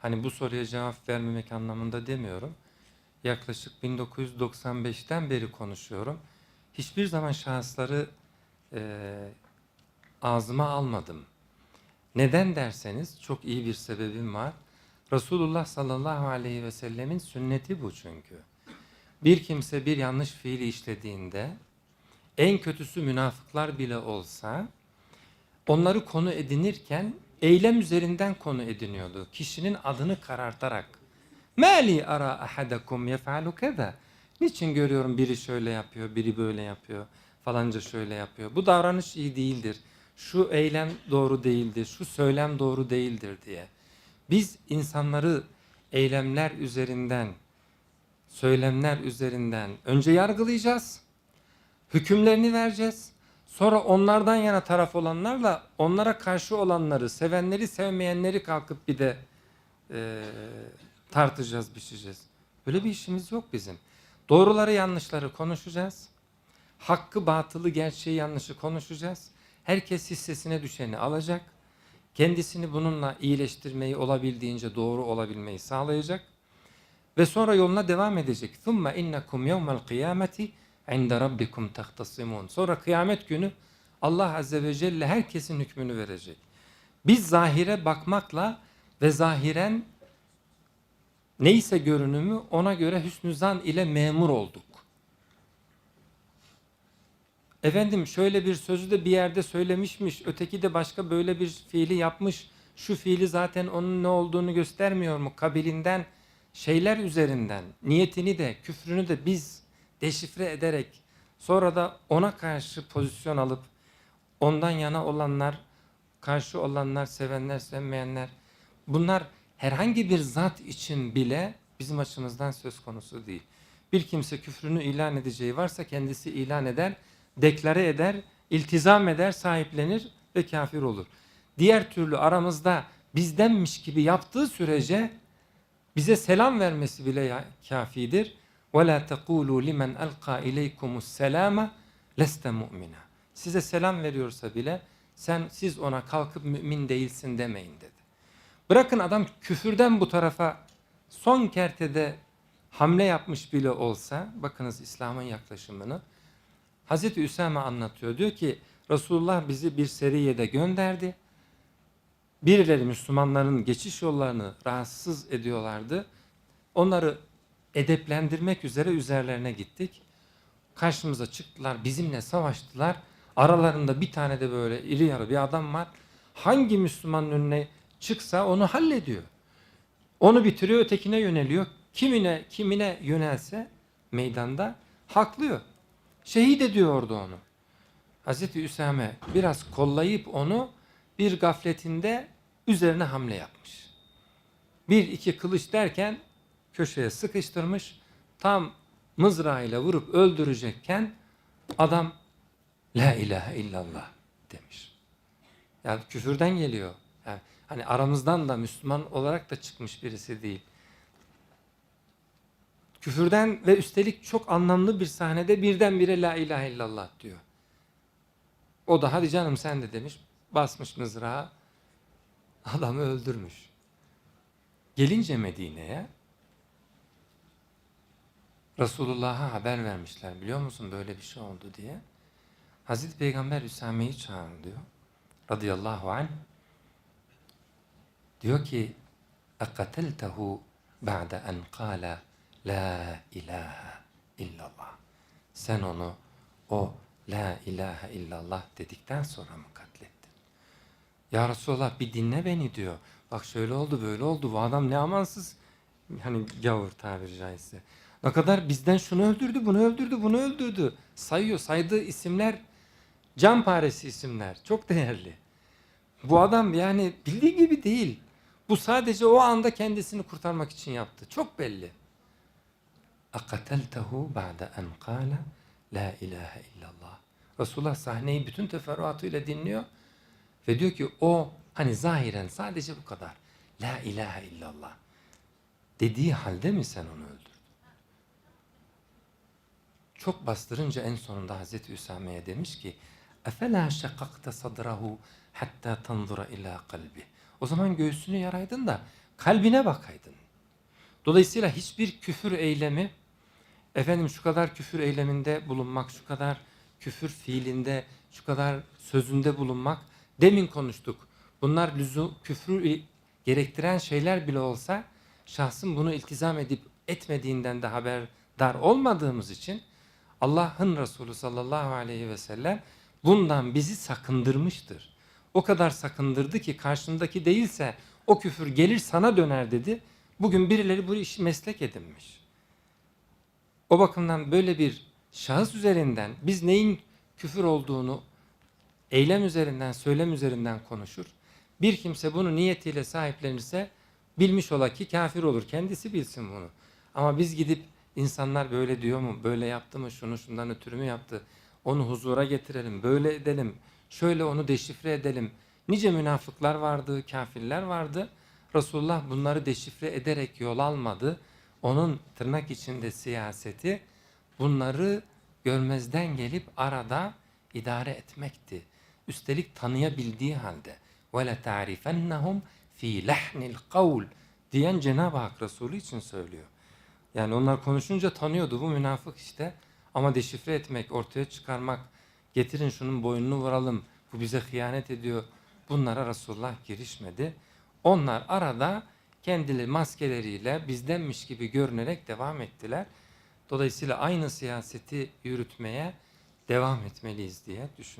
Hani bu soruya cevap vermemek anlamında demiyorum. Yaklaşık 1995'ten beri konuşuyorum. Hiçbir zaman şahısları e, ağzıma almadım. Neden derseniz çok iyi bir sebebim var. Resulullah sallallahu aleyhi ve sellemin sünneti bu çünkü. Bir kimse bir yanlış fiili işlediğinde en kötüsü münafıklar bile olsa onları konu edinirken eylem üzerinden konu ediniyordu. Kişinin adını karartarak. Mali ara ahadakum yef'alu keza. Niçin görüyorum biri şöyle yapıyor, biri böyle yapıyor, falanca şöyle yapıyor. Bu davranış iyi değildir. Şu eylem doğru değildir, şu söylem doğru değildir diye. Biz insanları eylemler üzerinden, söylemler üzerinden önce yargılayacağız. Hükümlerini vereceğiz. Sonra onlardan yana taraf olanlarla onlara karşı olanları, sevenleri, sevmeyenleri kalkıp bir de e, tartacağız, biçeceğiz. Böyle bir işimiz yok bizim. Doğruları yanlışları konuşacağız. Hakkı, batılı, gerçeği, yanlışı konuşacağız. Herkes hissesine düşeni alacak. Kendisini bununla iyileştirmeyi, olabildiğince doğru olabilmeyi sağlayacak. Ve sonra yoluna devam edecek. ثُمَّ اِنَّكُمْ يَوْمَ الْقِيَامَةِ inde rabbikum tahtasimun. Sonra kıyamet günü Allah azze ve celle herkesin hükmünü verecek. Biz zahire bakmakla ve zahiren neyse görünümü ona göre hüsnü zan ile memur olduk. Efendim şöyle bir sözü de bir yerde söylemişmiş, öteki de başka böyle bir fiili yapmış. Şu fiili zaten onun ne olduğunu göstermiyor mu? Kabilinden, şeyler üzerinden, niyetini de, küfrünü de biz deşifre ederek, sonra da ona karşı pozisyon alıp, ondan yana olanlar, karşı olanlar, sevenler, sevmeyenler, bunlar herhangi bir zat için bile bizim açımızdan söz konusu değil. Bir kimse küfrünü ilan edeceği varsa kendisi ilan eder, deklare eder, iltizam eder, sahiplenir ve kafir olur. Diğer türlü aramızda bizdenmiş gibi yaptığı sürece bize selam vermesi bile kafidir. وَلَا تَقُولُوا لِمَنْ أَلْقَى إِلَيْكُمُ السَّلَامَ لَسْتَ مُؤْمِنًا Size selam veriyorsa bile sen siz ona kalkıp mümin değilsin demeyin dedi. Bırakın adam küfürden bu tarafa son kertede hamle yapmış bile olsa, bakınız İslam'ın yaklaşımını, Hazreti Üsame anlatıyor. Diyor ki Resulullah bizi bir seriyede gönderdi. Birileri Müslümanların geçiş yollarını rahatsız ediyorlardı. Onları edeplendirmek üzere üzerlerine gittik. Karşımıza çıktılar, bizimle savaştılar. Aralarında bir tane de böyle iri yarı bir adam var. Hangi Müslümanın önüne çıksa onu hallediyor. Onu bitiriyor, ötekine yöneliyor. Kimine kimine yönelse meydanda haklıyor. Şehit ediyordu onu. Hazreti Üsame biraz kollayıp onu bir gafletinde üzerine hamle yapmış. Bir iki kılıç derken köşeye sıkıştırmış. Tam mızrağıyla vurup öldürecekken adam La ilahe illallah demiş. Yani küfürden geliyor. Yani hani aramızdan da Müslüman olarak da çıkmış birisi değil. Küfürden ve üstelik çok anlamlı bir sahnede birdenbire la ilahe illallah diyor. O da hadi canım sen de demiş. Basmış mızrağı. Adamı öldürmüş. Gelince Medine'ye Resulullah'a haber vermişler. Biliyor musun böyle bir şey oldu diye. Hazreti Peygamber Üsame'yi çağırıyor. Radıyallahu anh. Diyor ki اَقَتَلْتَهُ بَعْدَ اَنْ قَالَ La ilahe illallah. Sen onu o la ilahe illallah dedikten sonra mı katlettin? Ya Resulallah bir dinle beni diyor. Bak şöyle oldu böyle oldu. Bu adam ne amansız hani gavur tabiri caizse. Ne kadar bizden şunu öldürdü, bunu öldürdü, bunu öldürdü. Sayıyor. Saydığı isimler can paresi isimler. Çok değerli. Bu adam yani bildiği gibi değil. Bu sadece o anda kendisini kurtarmak için yaptı. Çok belli. اَقَتَلْتَهُ بَعْدَ اَنْ قَالَ La ilahe illallah. Resulullah sahneyi bütün teferruatıyla dinliyor ve diyor ki o hani zahiren sadece bu kadar. La ilahe illallah. Dediği halde mi sen onu öldürdün? Çok bastırınca en sonunda Hazreti Üsame'ye demiş ki اَفَلَا شَقَقْتَ صَدْرَهُ hatta tanzura ila kalbi. O zaman göğsünü yaraydın da kalbine bakaydın. Dolayısıyla hiçbir küfür eylemi efendim şu kadar küfür eyleminde bulunmak, şu kadar küfür fiilinde, şu kadar sözünde bulunmak demin konuştuk. Bunlar lüzum küfrü gerektiren şeyler bile olsa şahsın bunu iltizam edip etmediğinden de haberdar olmadığımız için Allah'ın Resulü sallallahu aleyhi ve sellem bundan bizi sakındırmıştır. O kadar sakındırdı ki karşındaki değilse o küfür gelir sana döner dedi. Bugün birileri bu işi meslek edinmiş. O bakımdan böyle bir şahıs üzerinden biz neyin küfür olduğunu eylem üzerinden, söylem üzerinden konuşur. Bir kimse bunu niyetiyle sahiplenirse bilmiş ola ki kafir olur. Kendisi bilsin bunu. Ama biz gidip insanlar böyle diyor mu, böyle yaptı mı, şunu şundan ötürü mü yaptı, onu huzura getirelim, böyle edelim, şöyle onu deşifre edelim. Nice münafıklar vardı, kafirler vardı. Resulullah bunları deşifre ederek yol almadı. Onun tırnak içinde siyaseti bunları görmezden gelip arada idare etmekti. Üstelik tanıyabildiği halde وَلَا تَعْرِفَنَّهُمْ ف۪ي لَحْنِ الْقَوْلِ diyen Cenab-ı Hak Resulü için söylüyor. Yani onlar konuşunca tanıyordu bu münafık işte. Ama deşifre etmek, ortaya çıkarmak, getirin şunun boynunu vuralım, bu bize hıyanet ediyor. Bunlara Resulullah girişmedi. Onlar arada kendileri maskeleriyle bizdenmiş gibi görünerek devam ettiler. Dolayısıyla aynı siyaseti yürütmeye devam etmeliyiz diye düşünüyorum.